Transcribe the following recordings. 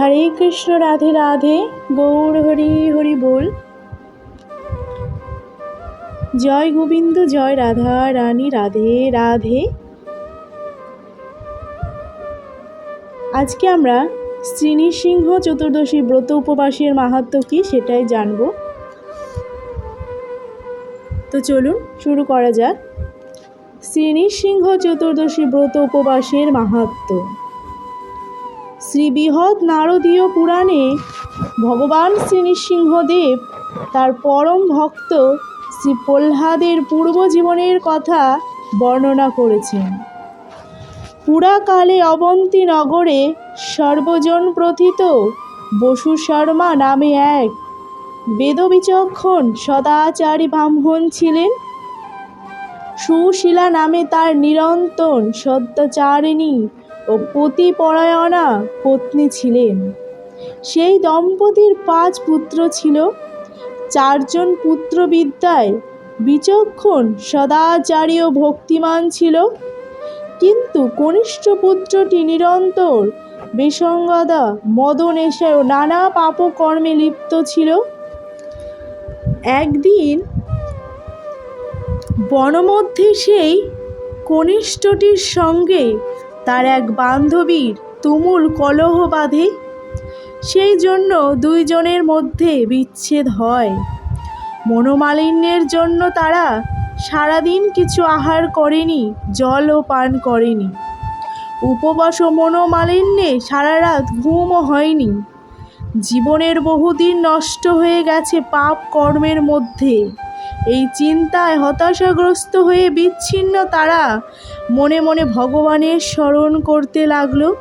হরে কৃষ্ণ রাধে রাধে, গৌর হরি হরি বল। জয় গোবিন্দ, জয় রাধা রানী, রাধে রাধে। আজকে আমরা শ্রীনিসিংহ চতুর্দশী ব্রত উপবাসের মাহাত্ম কি সেটাই জানব। তো চলুন শুরু করা যাক। শ্রীনিসিংহ চতুর্দশী ব্রত উপবাসের মাহাত্ম্য শ্রী বৃহৎ নারদীয় পুরাণে ভগবান শ্রীনৃসিংহদেব তার পরম ভক্ত শ্রী প্রহ্লাদের পূর্বজীবনের কথা বর্ণনা করেছেন। পুরাকালে অবন্তী নগরে সর্বজন প্রথিত বসু শর্মা নামে এক বেদবিচক্ষণ সদাচারী ব্রাহ্মণ ছিলেন। সুশীলা নামে তার নিরন্তন সদ্যচারিণী ও পতিপরায়ণা পত্নী ছিলেন। সেই দম্পতির পাঁচ পুত্র ছিল। চারজন পুত্র বিদ্যায় বিচক্ষণ, সদাচারী ও ভক্তিমান ছিল। কিন্তু কনিষ্ঠ পুত্রটি নিরন্তর বেসঙ্গদা মদন এসে নানা পাপকর্মে লিপ্ত ছিল। একদিন বনমধ্যে সেই কনিষ্ঠটির সঙ্গে তার এক বান্ধবীর তুমুল কলহ বাঁধে। সেই জন্য দুইজনের মধ্যে বিচ্ছেদ হয়। মনোমালিন্যের জন্য তারা সারাদিন কিছু আহার করেনি, জলও পান করেনি। উপবাস ও মনোমালিন্যে সারা রাত ঘুমও হয়নি। জীবনের বহুদিন নষ্ট হয়ে গেছে পাপ কর্মের মধ্যে। এই চিন্তায় হতাশাগ্রস্ত হয়ে বিচ্ছিন্ন তারা মনে মনে ভগবানের স্মরণ করতে লাগল।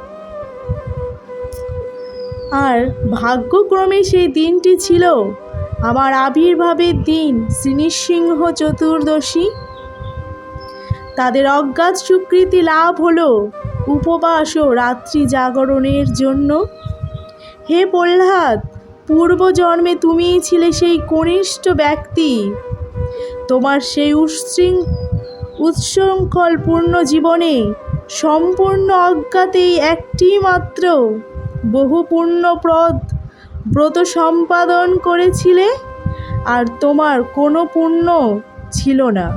আর ভাগ্যক্রমে সেই দিনটি ছিল আমার আবির্ভাবের দিন, শ্রীনৃসিংহ চতুর্দশী। তাদের অজ্ঞাত স্বীকৃতি লাভ হলো উপবাস ও রাত্রি জাগরণের জন্য। হে প্রহ্লাদ, পূর্বজন্মে তুমিই ছিলে সেই কনিষ্ঠ ব্যক্তি। তোমার সেই উশৃং উচ্ছৃঙ্খল পূর্ণ জীবনে সম্পূর্ণ অজ্ঞাতেই একটি মাত্র বহু পুণ্যপ্রদ ব্রত সম্পাদন করেছিলে, আর তোমার কোনো পুণ্য ছিল না।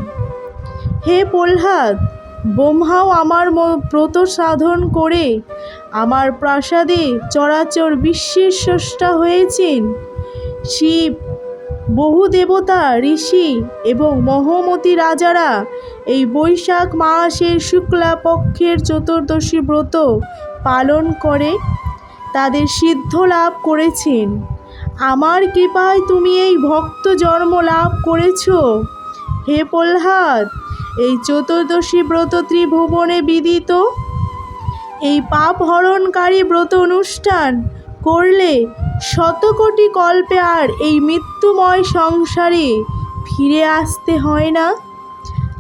হে প্রহ্লাদ ব্রহ্মাও আমার ব্রত সাধন করে আমার প্রাসাদে চরাচর বিশ্বের স্রষ্টা হয়েছেন শিব বহু দেবতা, ঋষি এবং মহমতী রাজারা এই বৈশাখ মাসের শুক্লা পক্ষের চতুর্দশী ব্রত পালন করে তাদের সিদ্ধ লাভ করেছেন। আমার কৃপায় তুমি এই ভক্ত জন্ম লাভ করেছ। হে প্রহ্লাদ, এই চতুর্দশী ব্রত ত্রিভুবনে বিদিত। এই পাপ হরণকারী ব্রত অনুষ্ঠান করলে শতকোটি কল্পে আর এই মৃত্যুময় সংসারে ফিরে আসতে হয় না।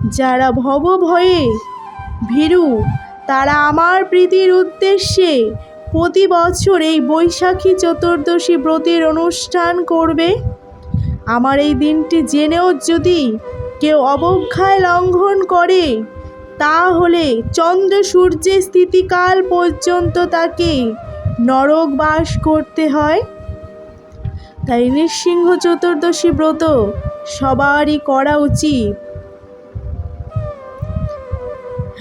যারা ভব ভয়ে ভীরু, তারা আমার প্রীতির উদ্দেশ্যে প্রতি বছর এই বৈশাখী চতুর্দশী ব্রতের অনুষ্ঠান করবে। আমার এই দিনটি জেনেও যদি কেউ অবজ্ঞায় লঙ্ঘন করে, তাহলে চন্দ্র সূর্যের স্থিতিকাল পর্যন্ত তাকে নরক বাস করতে হয়। তাই নৃসিংহ চতুর্দশী ব্রত সবারই করা উচিত।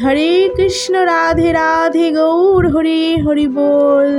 হরে কৃষ্ণ রাধে রাধে, গৌর হরে হরি বল।